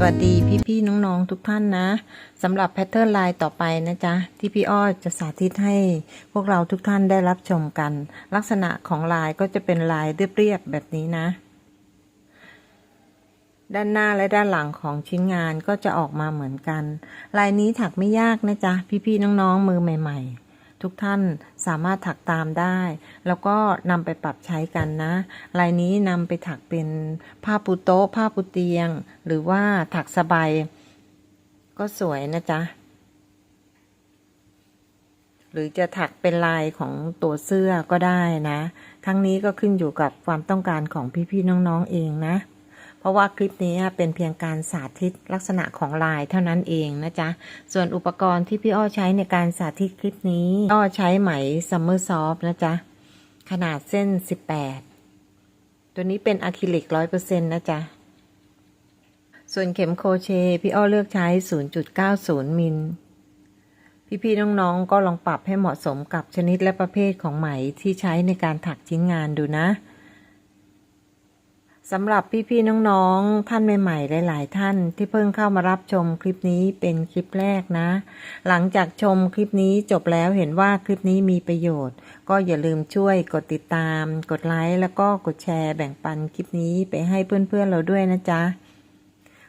สวัสดีพี่ๆน้องๆทุกท่านนะสำหรับแพทเทิร์นลายต่อไปนะจ๊ะ ที่พี่อ้อจะสาธิตให้พวกเราทุกท่านได้รับชมกัน ลักษณะของลายก็จะเป็นลายเรียบๆแบบนี้นะ ด้านหน้าและด้านหลังของชิ้นงานก็จะออกมาเหมือนกัน ลายนี้ถักไม่ยากนะจ๊ะ พี่ๆน้องๆมือใหม่ ๆ ทุกท่านสามารถถักตามได้ แล้วก็นำไปปรับใช้กันนะ ลายนี้นำไปถักเป็นผ้าปูโต๊ะ ผ้าปูเตียง หรือว่าถักสบายก็สวยนะจ๊ะ หรือจะถักเป็นลายของตัวเสื้อก็ได้นะ ทั้งนี้ก็ขึ้นอยู่กับความต้องการของพี่ๆน้องๆเองนะ เพราะว่าคลิปนี้เป็นเพียงการสาธิตลักษณะของลายเท่านั้นเองนะจ๊ะ ส่วนอุปกรณ์ที่พี่อ้อใช้ในการสาธิตคลิปนี้อ้อใช้ไหมซัมเมอร์ซอฟนะจ๊ะ ขนาดเส้น 18 ตัวนี้เป็นอะคริลิก100%นต์นะจ๊ะ ส่วนเข็มโคเชพี่อ้อเลือกใช้ 0.90 มิลพี่ๆน้องๆก็ลองปรับให้เหมาะสมกับชนิดและประเภทของไหมที่ใช้ในการถักชิ้นงานดูนะ สำหรับพี่ๆน้องๆท่านใหม่ๆหลาย ๆ ท่านที่เพิ่งเข้ามารับชมคลิปนี้เป็นคลิปแรกนะ หลังจากชมคลิปนี้จบแล้วเห็นว่าคลิปนี้มีประโยชน์ ก็อย่าลืมช่วยกดติดตาม กดไลค์แล้วก็กดแชร์แบ่งปันคลิปนี้ไปให้เพื่อนๆเราด้วยนะจ๊ะ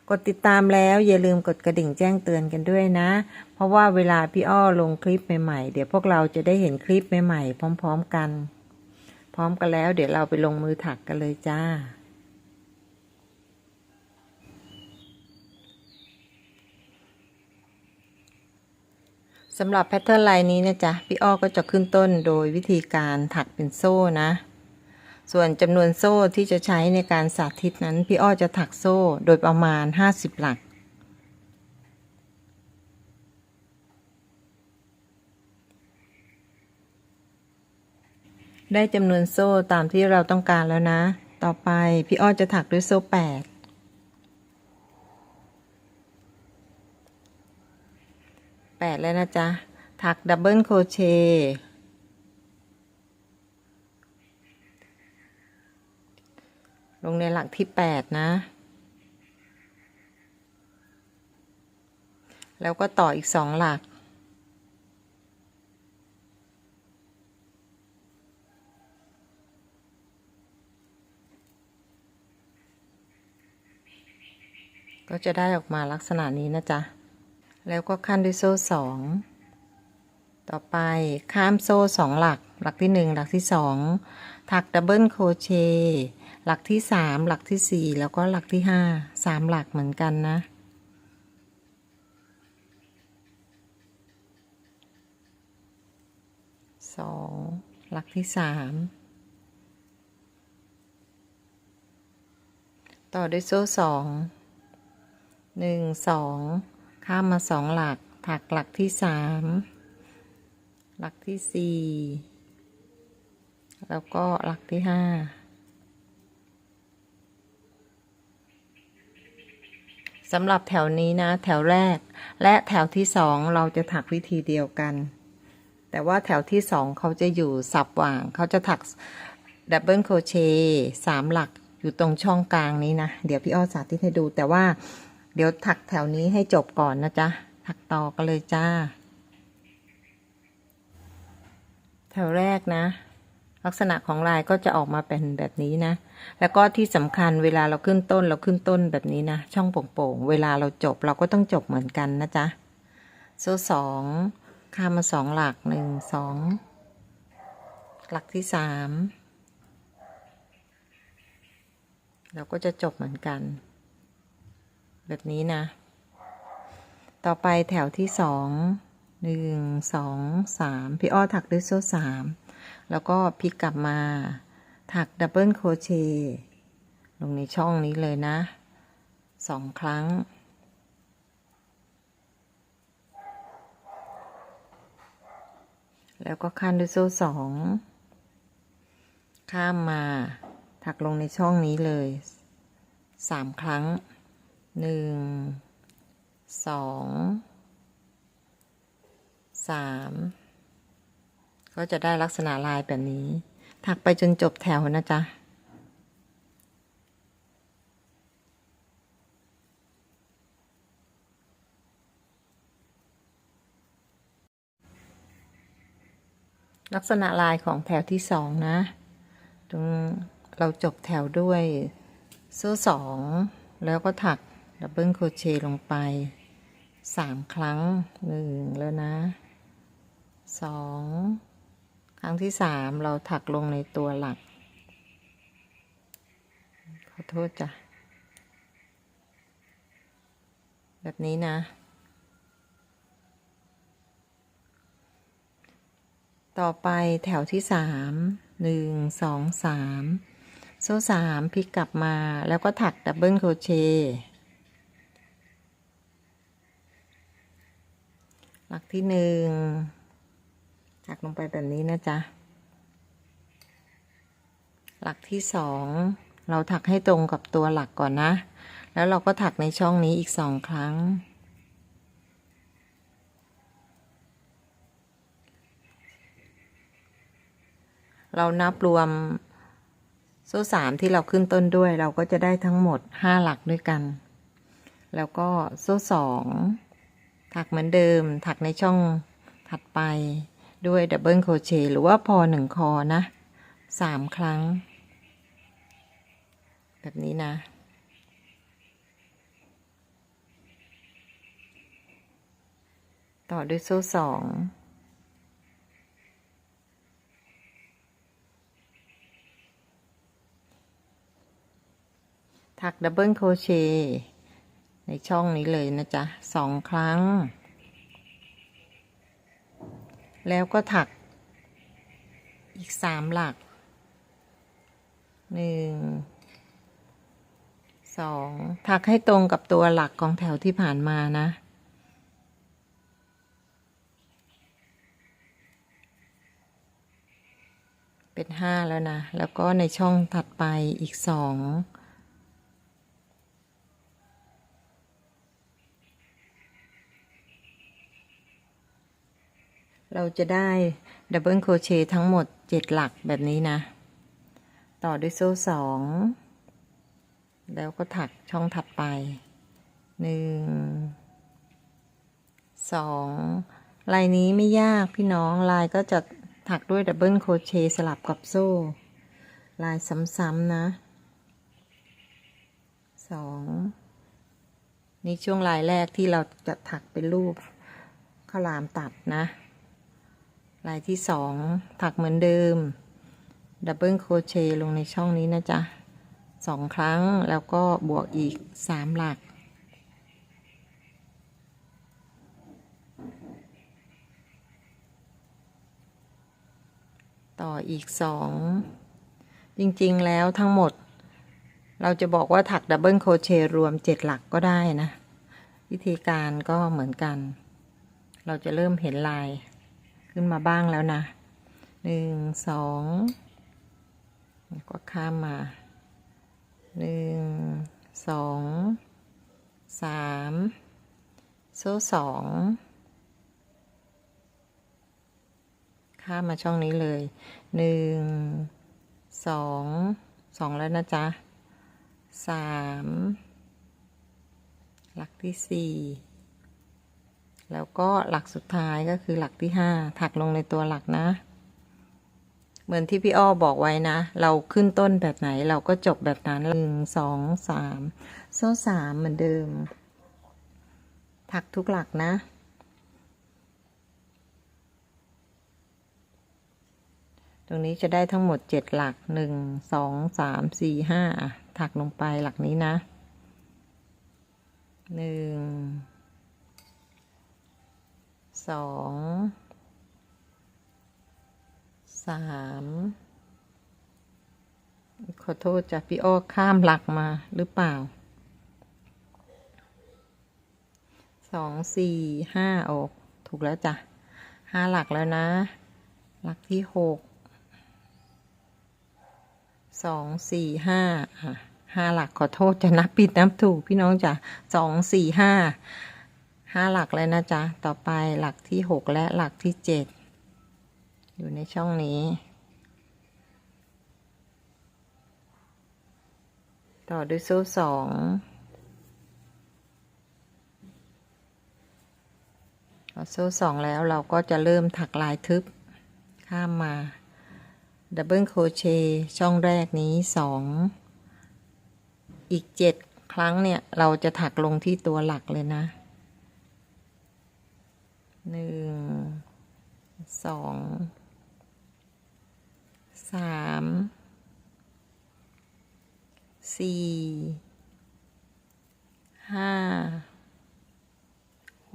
กดติดตามแล้วอย่าลืมกดกระดิ่งแจ้งเตือนกันด้วยนะ เพราะว่าเวลาพี่อ้อลงคลิปใหม่ๆ เดี๋ยวพวกเราจะได้เห็นคลิปใหม่ๆ พร้อม ๆ กัน พร้อมกันแล้ว เดี๋ยวเราไปลงมือถักกันเลยจ้า สำหรับแพทเทิร์นลายนี้นะจ๊ะพี่อ้อก็จะขึ้นต้นโดยวิธีการถักเป็นโซ่นะ ส่วนจำนวนโซ่ที่จะใช้ในการสาธิตนั้น พี่อ้อจะถักโซ่โดยประมาณ 50 หลัก ได้จำนวนโซ่ตามที่เราต้องการแล้วนะ ต่อไปพี่อ้อจะถักด้วยโซ่ 8 แปดแล้วนะจ๊ะ ถักดับเบิลโครเชต์ลงในหลักที่แปดนะ แล้วก็ต่ออีกสองหลักก็จะได้ออกมาลักษณะนี้นะจ๊ะ แล้วก็ขั้นด้วยโซ่สองต่อไปข้ามโซ่สองหลัก หลักที่หนึ่งหลักที่สองถักดับเบิลโครเชต์หลักที่สามหลักที่สี่แล้วก็หลักที่ห้าสามหลักเหมือนกันนะ สองหลักที่สามต่อด้วยโซ่สองหนึ่งสอง ข้ามมาสองหลัก ถักหลักที่สามหลักที่สี่แล้วก็หลักที่ห้าสำหรับแถวนี้นะ แถวแรก และแถวที่สองเราจะถักวิธีเดียวกัน แต่ว่าแถวที่สองเขาจะอยู่สับว่าง เขาจะถักดับเบิลโคเชสามหลักอยู่ตรงช่องกลางนี้นะ เดี๋ยวพี่อ้อสาธิตให้ดูแต่ว่า ดี๋ยวถักแถวนี้ให้จบก่อนนะจ๊ะ ถักต่อกันเลยจ้า แถวแรกนะ ลักษณะของลายก็จะออกมาเป็นแบบนี้นะ แล้วก็ที่สำคัญเวลาเราขึ้นต้นเราขึ้นต้นแบบนี้นะ ช่องโป่งๆ เวลาเราจบเราก็ต้องจบเหมือนกันนะจ๊ะ โซ่สองข้ามมาสองหลักหนึ่งสอง หลักที่สามเราก็จะจบเหมือนกัน แบบนี้นะ ต่อไปแถวที่สองหนึ่งสองสามพี่อ้อถักด้วยโซ่สามแล้วก็พลิกกลับมา ถักดับเบิลโครเชต์ลงในช่องนี้เลยนะสองครั้ง แล้วก็ขั้นด้วยโซ่สองข้ามมา ถักลงในช่องนี้เลยสามครั้ง หนึ่งสองสามก็จะได้ลักษณะลายแบบนี้ ถักไปจนจบแถวนะจ๊ะลักษณะลายของแถวที่สองนะ ตรงเราจบแถวด้วยโซ่สอง แล้วก็ถัก ดับเบิลโครเชต์ลงไปสามครั้งหนึ่งแล้วนะสองครั้งที่สามเราถักลงในตัวหลัก ขอโทษจ้ะ แบบนี้นะ ต่อไปแถวที่สามหนึ่งสองสามโซ่สามพลิกกลับมาแล้วก็ถักดับเบิลโครเชต์ หลักที่หนึ่งถักลงไปแบบนี้นะจ๊ะ หลักที่สองเราถักให้ตรงกับตัวหลักก่อนนะ แล้วเราก็ถักในช่องนี้อีกสองครั้ง เรานับรวมโซ่สามที่เราขึ้นต้นด้วย เราก็จะได้ทั้งหมดห้าหลักด้วยกัน แล้วก็โซ่สอง ถักเหมือนเดิม ถักในช่องถัดไปด้วยดับเบิลโคเชต์หรือว่าพอหนึ่งคอนะสามครั้ง แบบนี้นะ ต่อด้วยโซ่สองถักดับเบิลโคเชต์ ในช่องนี้เลยนะจ๊ะสองครั้ง แล้วก็ถักอีกสามหลักหนึ่งสองถักให้ตรงกับตัวหลักของแถวที่ผ่านมานะ เป็นห้าแล้วนะ แล้วก็ในช่องถัดไปอีกสอง เราจะได้ดับเบิลโครเชต์ทั้งหมดเจ็ดหลักแบบนี้นะ ต่อด้วยโซ่สองแล้วก็ถักช่องถัดไปหนึ่งสองลายนี้ไม่ยากพี่น้องลายก็จะถักด้วยดับเบิลโครเชต์สลับกับโซ่ ลายซ้ำๆนะสองนี่ช่วงลายแรกที่เราจะถักเป็นรูปข้าวหลามตัดนะ ลายที่สองถักเหมือนเดิม ดับเบิลโครเชต์ลงในช่องนี้นะจ๊ะสองครั้งแล้วก็บวกอีกสามหลัก ต่ออีกสองจริงๆแล้วทั้งหมด เราจะบอกว่าถักดับเบิลโครเชต์รวมเจ็ดหลักก็ได้นะ วิธีการก็เหมือนกัน เราจะเริ่มเห็นลาย ขึ้นมาบ้างแล้วนะหนึ่งสองก็ข้ามมาหนึ่งสองสามโซ่สองข้ามมาช่องนี้เลยหนึ่งสองสองแล้วนะจ๊ะสามหลักที่สี่ แล้วก็หลักสุดท้ายก็คือหลักที่ห้าถักลงในตัวหลักนะ เหมือนที่พี่อ้อบอกไว้นะ เราขึ้นต้นแบบไหนเราก็จบแบบนั้นหนึ่งสองสามโซ่สามเหมือนเดิม ถักทุกหลักนะตรงนี้จะได้ทั้งหมดเจ็ดหลักหนึ่งสองสามสี่ห้าถักลงไปหลักนี้นะหนึ่ง สองสามขอโทษจ้ะพี่อ้อข้ามหลักมาหรือเปล่าสองสี่ห้าออก ถูกแล้วจ้ะห้าหลักแล้วนะ หลักที่หกสองสี่ห้าห้าหลักขอโทษจะนับผิดนับถูกพี่น้องจ้ะสองสี่ห้า ห้าหลักเลยนะจ๊ะ ต่อไปหลักที่หกและหลักที่เจ็ดอยู่ในช่องนี้ ต่อด้วยโซ่สองพอโซ่สองแล้วเราก็จะเริ่มถักลายทึบข้ามมาดับเบิลโครเชต์ช่องแรกนี้สองอีกเจ็ดครั้งเนี่ย เราจะถักลงที่ตัวหลักเลยนะ หนึ่งสองสามสี่ห้า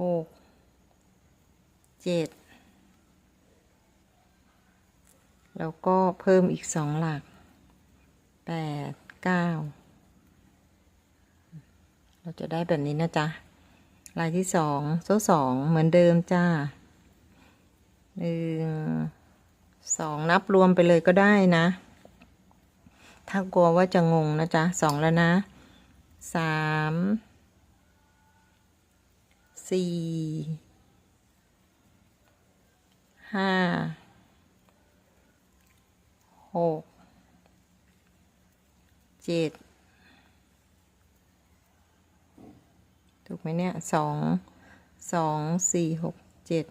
หกเจ็ดแล้วก็เพิ่มอีกสองหลักแปดเก้าเราจะได้แบบนี้นะจ๊ะ ลายที่สองโซ่สองเหมือนเดิมจ้าหนึ่งสองนับรวมไปเลยก็ได้นะ ถ้ากลัวว่าจะงงนะจ๊ะสองแล้วนะสามสี่ห้าหกเจ็ด ถูกไหมเนี่ยสองสองสี่หกเจ็ด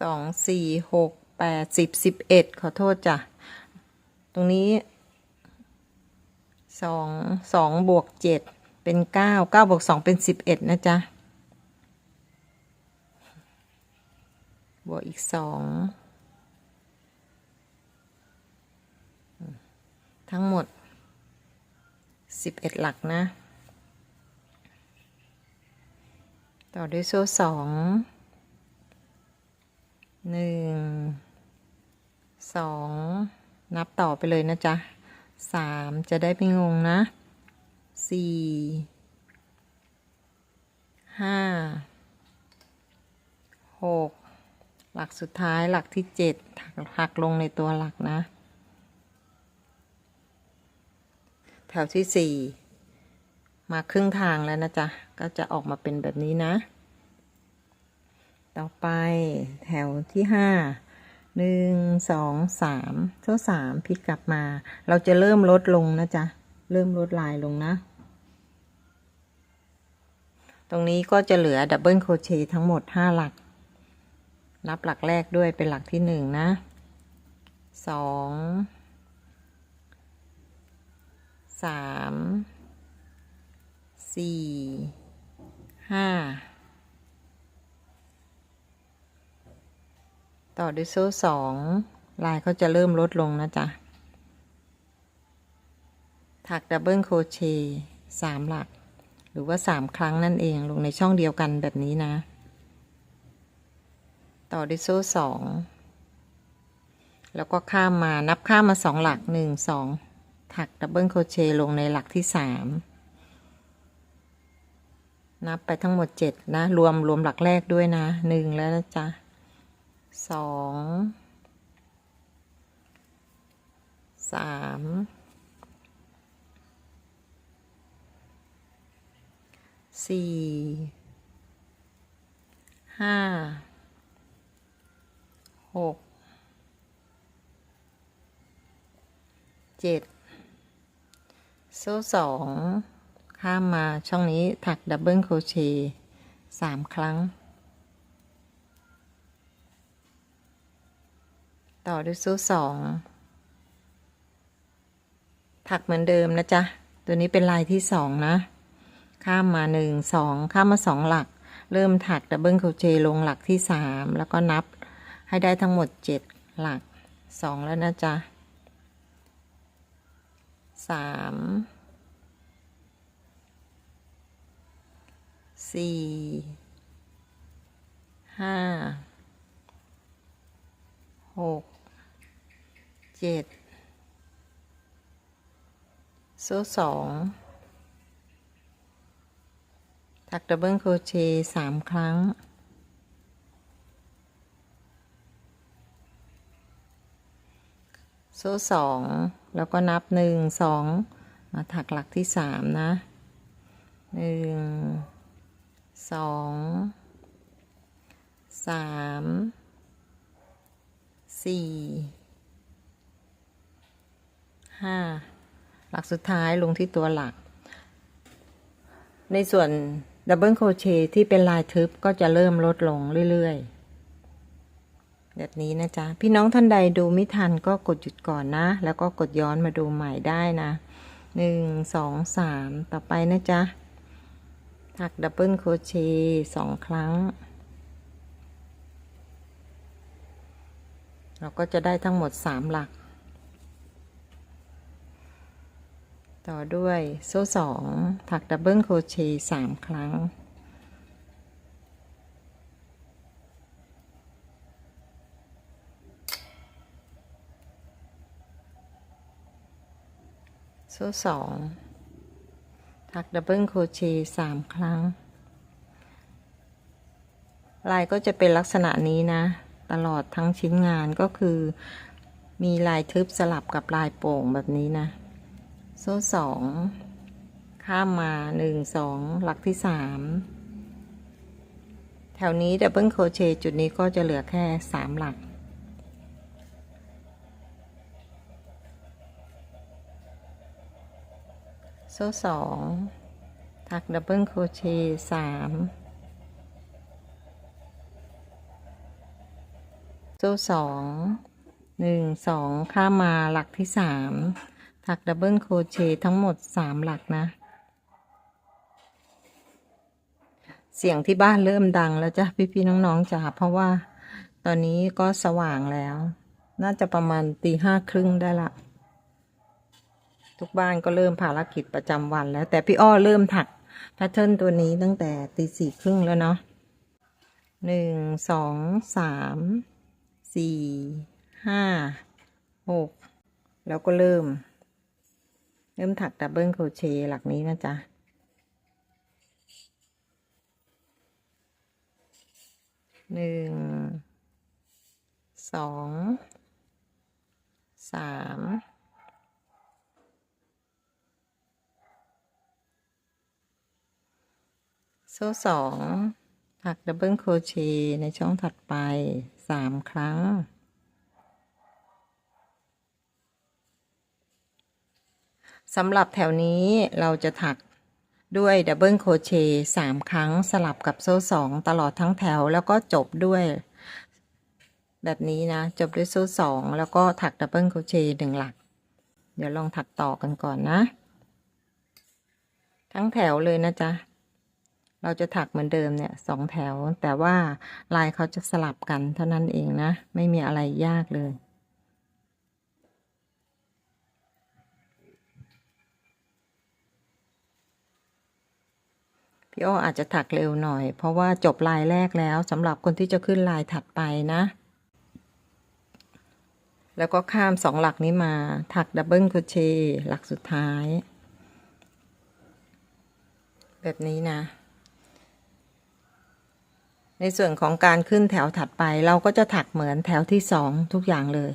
สองสี่หกแปดสิบสิบเอ็ดขอโทษจ้ะ ตรงนี้สองสองบวกเจ็ดเป็นเก้าเก้าบวกสองเป็นสิบเอ็ดนะจ๊ะ บวกอีกสองทั้งหมดสิบเอ็ดหลักนะ ต่อด้วยโซ่สองหนึ่งสองนับต่อไปเลยนะจ๊ะสามจะได้ไม่งงนะสี่ห้าหกหลักสุดท้ายหลักที่เจ็ดหักลงในตัวหลักนะ แถวที่สี่ มาครึ่งทางแล้วนะจ๊ะ ก็จะออกมาเป็นแบบนี้นะ ต่อไปแถวที่ห้าหนึ่งสองสามโซ่สามพลิกกลับมา เราจะเริ่มลดลงนะจ๊ะ เริ่มลดลายลงนะ ตรงนี้ก็จะเหลือดับเบิลโครเชต์ทั้งหมดห้าหลัก นับหลักแรกด้วยเป็นหลักที่หนึ่งนะสองสาม สี่ห้าต่อด้วยโซ่สองลายเขาจะเริ่มลดลงนะจ๊ะ ถักดับเบิลโคเชต์สามหลัก หรือว่าสามครั้งนั่นเองลงในช่องเดียวกันแบบนี้นะ ต่อด้วยโซ่สองแล้วก็ข้ามมานับข้ามมาสองหลักหนึ่งสองถักดับเบิลโคเชต์ลงในหลักที่สาม นับไปทั้งหมดเจ็ดนะ รวมรวมหลักแรกด้วยนะหนึ่งแล้วนะจ๊ะสองสามสี่ห้าหกเจ็ดโซ่สอง ข้ามมาช่องนี้ถักดับเบิลโครเชต์สามครั้ง ต่อด้วยโซ่สองถักเหมือนเดิมนะจ๊ะ ตัวนี้เป็นลายที่สองนะ ข้ามมาหนึ่งสองข้ามมาสองหลัก เริ่มถักดับเบิลโครเชต์ลงหลักที่สามแล้วก็นับให้ได้ทั้งหมดเจ็ดหลักสองแล้วนะจ๊ะสาม สี่ห้าหกเจ็ดโซ่สองถักดับเบิลโคเชต์สามครั้ง โซ่สองแล้วก็นับหนึ่งสองมาถักหลักที่สามนะหนึ่ง สองสามสี่ห้าหลักสุดท้ายลงที่ตัวหลัก ในส่วนดับเบิลโครเชต์ที่เป็นลายทึบก็จะเริ่มลดลงเรื่อยๆ แบบนี้นะจ๊ะ พี่น้องท่านใดดูไม่ทันก็กดหยุดก่อนนะ แล้วก็กดย้อนมาดูใหม่ได้นะหนึ่งสองสามต่อไปนะจ๊ะ ถักดับเบิลโครเชต์สองครั้ง เราก็จะได้ทั้งหมดสามหลัก ต่อด้วยโซ่สองถักดับเบิลโครเชต์สามครั้ง โซ่สอง ถักดับเบิลโครเชต์สามครั้ง ลายก็จะเป็นลักษณะนี้นะ ตลอดทั้งชิ้นงานก็คือ มีลายทึบสลับกับลายโป่งแบบนี้นะ โซ่สอง ข้ามมาหนึ่งสองหลักที่สามแถวนี้ดับเบิลโครเชต์จุดนี้ก็จะเหลือแค่สามหลัก โซ่สองถักดับเบิลโครเชต์สามโซ่สองหนึ่งสองข้ามมาหลักที่สามถักดับเบิลโครเชต์ทั้งหมดสามหลักนะ เสียงที่บ้านเริ่มดังแล้วจ้ะพี่ๆน้องๆจ้ะเพราะว่าตอนนี้ก็สว่างแล้ว น่าจะประมาณตีห้าครึ่งได้ละ ทุกบ้านก็เริ่มภารกิจประจำวันแล้ว แต่พี่อ้อเริ่มถักแพทเทิร์นตัวนี้ตั้งแต่ตีสี่ครึ่งแล้วเนาะหนึ่งสองสามสี่ห้าหกแล้วก็เริ่ม เริ่มถักดับเบิลโครเชต์หลักนี้นะจ๊ะหนึ่งสองสาม โซ่สองถักดับเบิลโครเชต์ในช่องถัดไปสามครั้ง สำหรับแถวนี้เราจะถักด้วยดับเบิลโครเชต์สามครั้งสลับกับโซ่สองตลอดทั้งแถวแล้วก็จบด้วย แบบนี้นะ จบด้วยโซ่สองแล้วก็ถักดับเบิลโครเชต์หนึ่งหลัก เดี๋ยวลองถักต่อกันก่อนนะ ทั้งแถวเลยนะจ๊ะ เราจะถักเหมือนเดิมเนี่ยสองแถว แต่ว่าลายเขาจะสลับกันเท่านั้นเองนะ ไม่มีอะไรยากเลย พี่อ้ออาจจะถักเร็วหน่อย เพราะว่าจบลายแรกแล้วสำหรับคนที่จะขึ้นลายถัดไปนะ แล้วก็ข้ามสองหลักนี้มาถักดับเบิลโคเชหลักสุดท้าย แบบนี้นะ ในส่วนของการขึ้นแถวถัดไปเราก็จะถักเหมือนแถวที่สองทุกอย่างเลย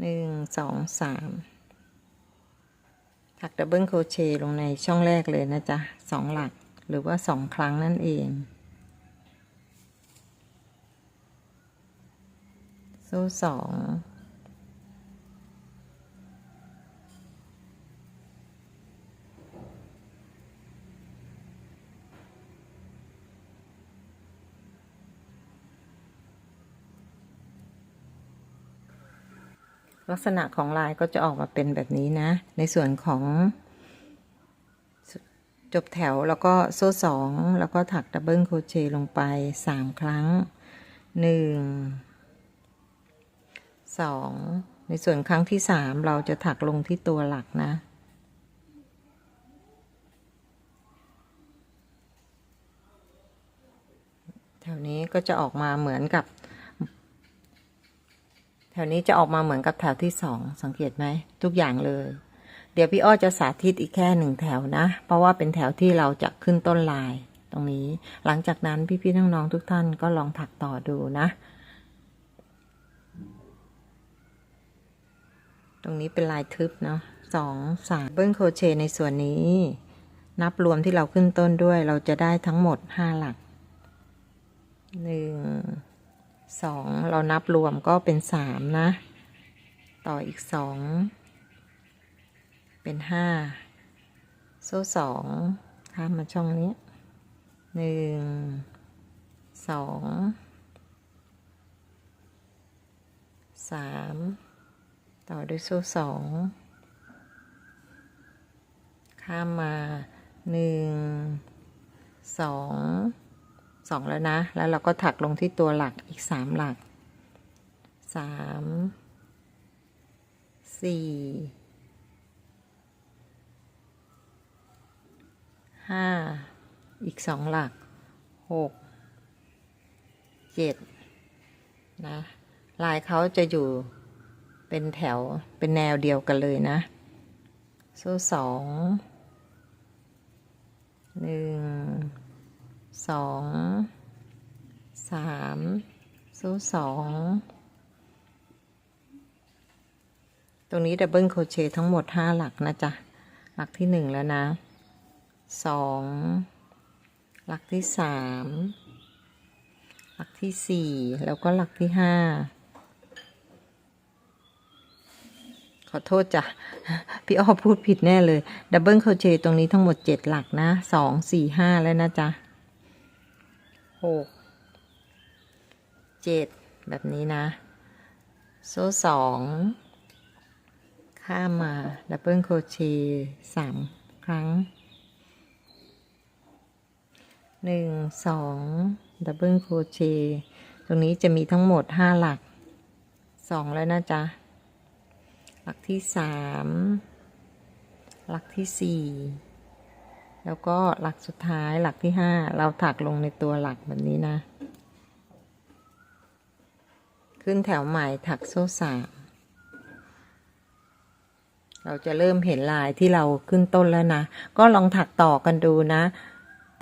หนึ่งสองสามถักดับเบิลโคเชต์ลงในช่องแรกเลยนะจ๊ะสองหลักหรือว่าสองครั้งนั่นเอง โซ่สอง ลักษณะของลายก็จะออกมาเป็นแบบนี้นะ ในส่วนของจบแถวแล้วก็โซ่สองแล้วก็ถักดับเบิลโครเชต์ลงไปสามครั้งหนึ่งสองในส่วนครั้งที่สามเราจะถักลงที่ตัวหลักนะ แถวนี้ก็จะออกมาเหมือนกับ แถวนี้จะออกมาเหมือนกับแถวที่สองสังเกตไหม ทุกอย่างเลย เดี๋ยวพี่อ้อจะสาธิตอีกแค่หนึ่งแถวนะ เพราะว่าเป็นแถวที่เราจะขึ้นต้นลายตรงนี้ หลังจากนั้นพี่ๆน้องๆทุกท่านก็ลองถักต่อดูนะ ตรงนี้เป็นลายทึบเนาะสองสามเบิ้ลโครเชต์ในส่วนนี้ นับรวมที่เราขึ้นต้นด้วย เราจะได้ทั้งหมดห้าหลักหนึ่ง สองเรานับรวมก็เป็นสามนะ ต่ออีกสองเป็นห้าโซ่สองข้ามมาช่องนี้หนึ่งสองสามต่อด้วยโซ่สองข้ามมาหนึ่งสอง สองแล้วนะ แล้วเราก็ถักลงที่ตัวหลักอีกสามหลักสามสี่ห้าอีกสองหลักหกเจ็ดนะลายเขาจะอยู่เป็นแถวเป็นแนวเดียวกันเลยนะโซ่สองหนึ่ง สองสามโซ่สองตรงนี้ดับเบิลโคเชต์ทั้งหมดห้าหลักนะจ๊ะ หลักที่หนึ่งแล้วนะสองหลักที่สามหลักที่สี่แล้วก็หลักที่ห้าขอโทษจ้ะ พี่อ้อพูดผิดแน่เลย ดับเบิลโคเชต์ตรงนี้ทั้งหมดเจ็ดหลักนะสองสี่ห้าแล้วนะจ๊ะ หกเจ็ดแบบนี้นะ โซ่สองข้ามมาดับเบิลโครเชต์สามครั้งหนึ่งสองดับเบิลโครเชต์ตรงนี้จะมีทั้งหมดห้าหลักสองแล้วนะจ๊ะ หลักที่สามหลักที่สี่ แล้วก็หลักสุดท้ายหลักที่ห้าเราถักลงในตัวหลักแบบนี้นะ ขึ้นแถวใหม่ถักโซ่สามเราจะเริ่มเห็นลายที่เราขึ้นต้นแล้วนะ ก็ลองถักต่อกันดูนะ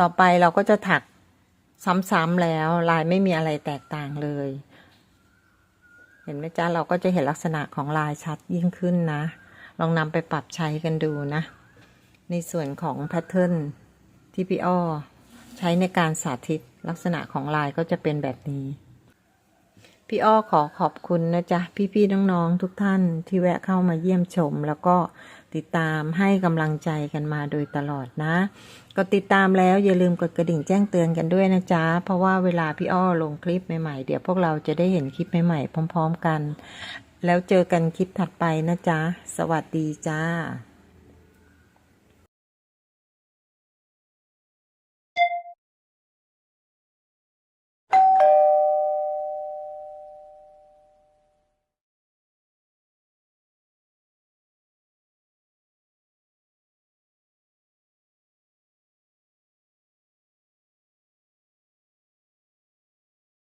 ต่อไปเราก็จะถักซ้ำๆแล้วลายไม่มีอะไรแตกต่างเลย เห็นไหมจ๊ะเราก็จะเห็นลักษณะของลายชัดยิ่งขึ้นนะ ลองนำไปปรับใช้กันดูนะ ในส่วนของแพทเทิร์นที่พี่อ้อใช้ในการสาธิตลักษณะของลายก็จะเป็นแบบนี้ พี่อ้อขอขอบคุณนะจ๊ะ พี่ๆน้องๆทุกท่านที่แวะเข้ามาเยี่ยมชม แล้วก็ติดตามให้กำลังใจกันมาโดยตลอดนะกดติดตามแล้วอย่าลืมกดกระดิ่งแจ้งเตือนกันด้วยนะจ๊ะ เพราะว่าเวลาพี่อ้อลงคลิปใหม่ๆ เดี๋ยวพวกเราจะได้เห็นคลิปใหม่ๆพร้อม ๆ กัน แล้วเจอกันคลิปถัดไปนะจ๊ะ สวัสดีจ้า